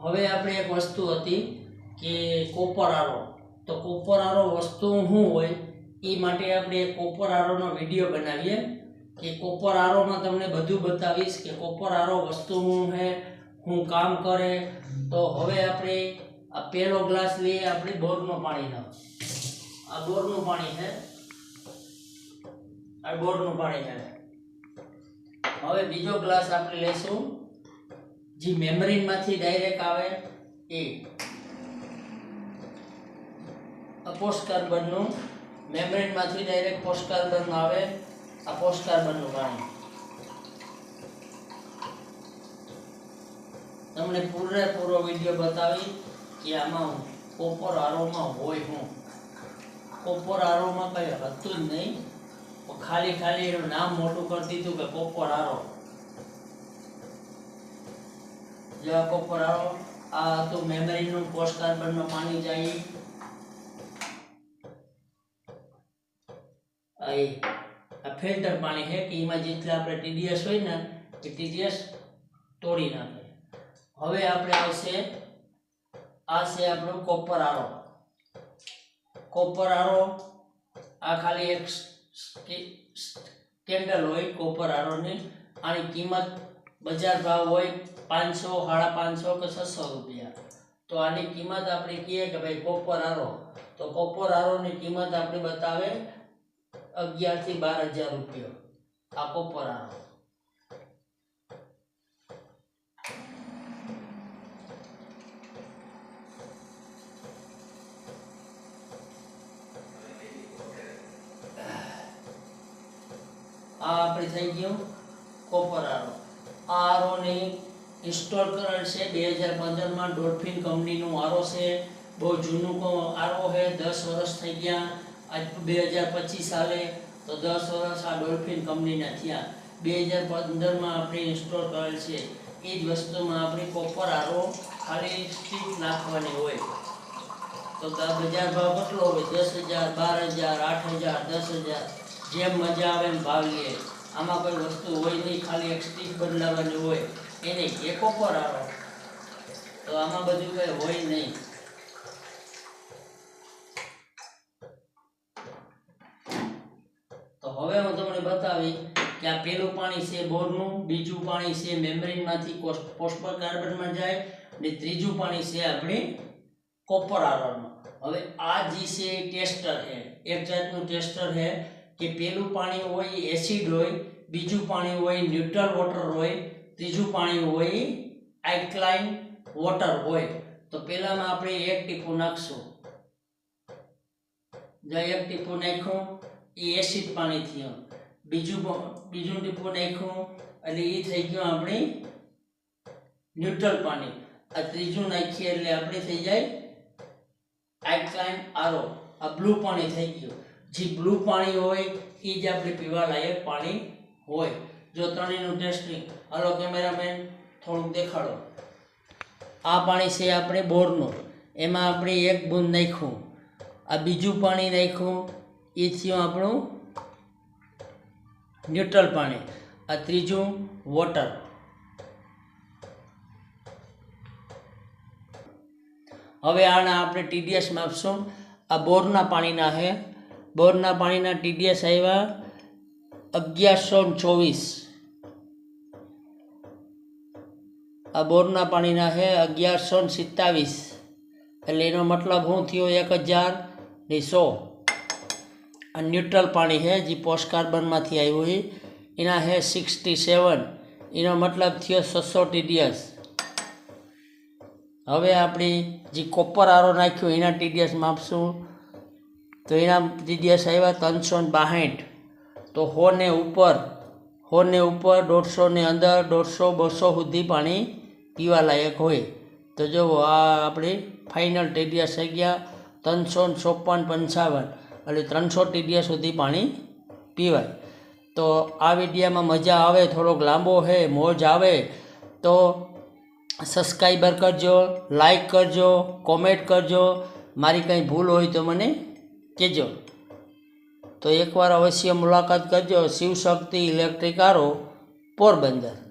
હવે આપણે એક વસ્તુ હતી કે કોપર આરો. તો કોપર આરો વસ્તુ શું હોય? એ માટે આપણે કોપર આરોનો વીડિયો બનાવીએ. કે કોપર આરોમાં તમને બધું બતાવીશ કે કોપર આરો વસ્તુ શું છે શું કામ કરે. તો હવે આપણે આ પહેલો ગ્લાસ લઈએ આપણે બોરનું પાણીનો આ બોરનું પાણી છે. આ બોરનું પાણી છે. હવે બીજો ગ્લાસ આપણે લેશું. જે મેમ્બ્રેનમાંથી ડાયરેક્ટ આવે એ પોસ્ટ કાર્બનનું મેમ્બ્રેનમાંથી ડાયરેક્ટ પોસ્ટ કાર્બન આવે આ પોસ્ટ કાર્બનનું પાણી તમને પૂરેપૂરો વીડિયો બતાવી કે આમાં કોપર આરોમાં હોય હું. કોપર આરોમાં કંઈ હતું જ નહીં. ખાલી ખાલી એનું નામ મોટું કરી દીધું કે કોપર આરો. જેવા કોપર આરો આ હતું મેમરીનું પોસ્ટ કાર્બનનું પાણી જાય. આ ફિલ્ટર પાણી છે કે એમાં જેટલા આપણે ટીડીએસ હોય ને, એ ટીડીએસ તોડી નાખે. હવે આપણે આવશે, આ છે આપણો કોપર આરો કોપર આરો આ ખાલી એક કેન્ડલ હોય કોપર આરોની આની કિંમત બજાર ભાવ હોય પાંચસો, સાડા પાંચસો કે છસો રૂપિયા. તો આની કિંમત આપણે કહીએ કે ભાઈ કોપર આરો તો કોપર આરોની કિંમત આપણે બતાવે અગિયારથી બાર હજાર રૂપિયો. આ કોપર આરો આ આપણે થઈ ગયું કોપર આરો આ આરોને ઇન્સ્ટોલ કરેલ છે. બે હજાર પંદરમાં ડોલ્ફિન કંપનીનું આરો છે. બહુ જૂનું આરો છે. દસ વર્ષ થઈ ગયા. આજ બે હજાર પચીસ સાલે તો દસ વર્ષ આ ડોલ્ફિન કંપનીના થયા. બે હજાર પંદરમાં આપણે ઇન્સ્ટોલ કરેલ છે. એ જ વસ્તુમાં આપણે કોપર આરો ખાલી સ્ટીક નાખવાની હોય. તો બજાર ભાવ કેટલો હોય? દસ હજાર, બાર હજાર, આઠ હજાર, દસ હજાર. જેમ મજા આવે એમ ભાવ લે. આમાં કોઈ વસ્તુ હોય નહીં, ખાલી એક સ્ટીક બદલાવાની હોય. એને એકો પર આવો તો આમાં બધું કઈ હોય નહીં. તો હવે હું તમને બતાવી કે આ પેલું પાણી છે બોરનું, બીજું પાણી છે મેમ્બ્રેનમાંથી પોસ્ટર કાર્બનમાં જાય, ને ત્રીજું પાણી છે આપણી કોપર આયર્નનું હવે આ જે છે ટેસ્ટર છે. એક જાતનું ટેસ્ટર છે કે પેલું પાણી હોય એસિડ હોય, બીજું પાણી હોય ન્યુટ્રલ વોટર હોય ત્રીજું પાણી હોય આલ્કલાઇન વોટર હોય, તો પહેલામાં આપણે એક ટીપું નાખશું. જો એક ટીપું નાખ્યું, એ એસિડ પાણી થયું. બીજું બીજું ટીપું નાખ્યું એટલે એ થઈ ગયું આપણી ન્યુટ્રલ પાણી. આ ત્રીજું નાખીએ એટલે આપણે થઈ જાય આલ્કલાઇન આરો આ બ્લુ પાણી થઈ ગયું. જે બ્લુ પાણી હોય, એ જ આપણે પીવા લાયક પાણી હોય. જો ત્રણેયનું ટેસ્ટિંગ હલો કેમેરામેન થોડુંક દેખાડો. આ પાણી છે આપણે બોરનું. એમાં આપણે એક બૂંદ નાખ્યું. આ બીજું પાણી નાખ્યું. એ થયું આપણું ન્યુટ્રલ પાણી. આ ત્રીજું વોટર હવે આના આપણે ટીડીએસ માપશું. આ બોરના પાણીના છે. બોરના પાણીના ટીડીએસ આવ્યા અગિયારસો ચોવીસ. આ બોરના પાણીના છે અગિયારસો ને સિત્તાવીસ. એટલે એનો મતલબ શું થયો? એક હજાર ને સો. આ ન્યુટ્રલ પાણી છે, જે પોસ્ટ કાર્બનમાંથી આવ્યું છે. એના છે સિક્સટી સેવન. એનો મતલબ થયો છસો ટીડીએસ હવે આપણે જે કોપર આરો નાખ્યો, એના ટીડીએસ માપશું. તો એના ટીડીએસ આવ્યા ત્રણસો ને બાસઠ. તો હોને ઉપર હોને ઉપર દોઢસોની અંદર દોઢસો, બસો સુધી પાણી પીવા લાયક હોય. તો જો આ આપણે ફાઇનલ ટીડીએસ થઈ ગયા ત્રણસો ચોપન પંચાવન. એટલે ત્રણસો ટીડીએસ સુધી પાણી પીવાય. તો આ વિડીયામાં મજા આવે, થોડોક લાંબો છે મોજ આવે, તો સબસ્ક્રાઈબર કરજો લાઈક કરજો કોમેન્ટ કરજો. મારી કંઈ ભૂલ હોય તો મને કહેજો. તો એકવાર અવશ્ય મુલાકાત કરજો. શિવશક્તિ ઇલેક્ટ્રિક આરો પોરબંદર.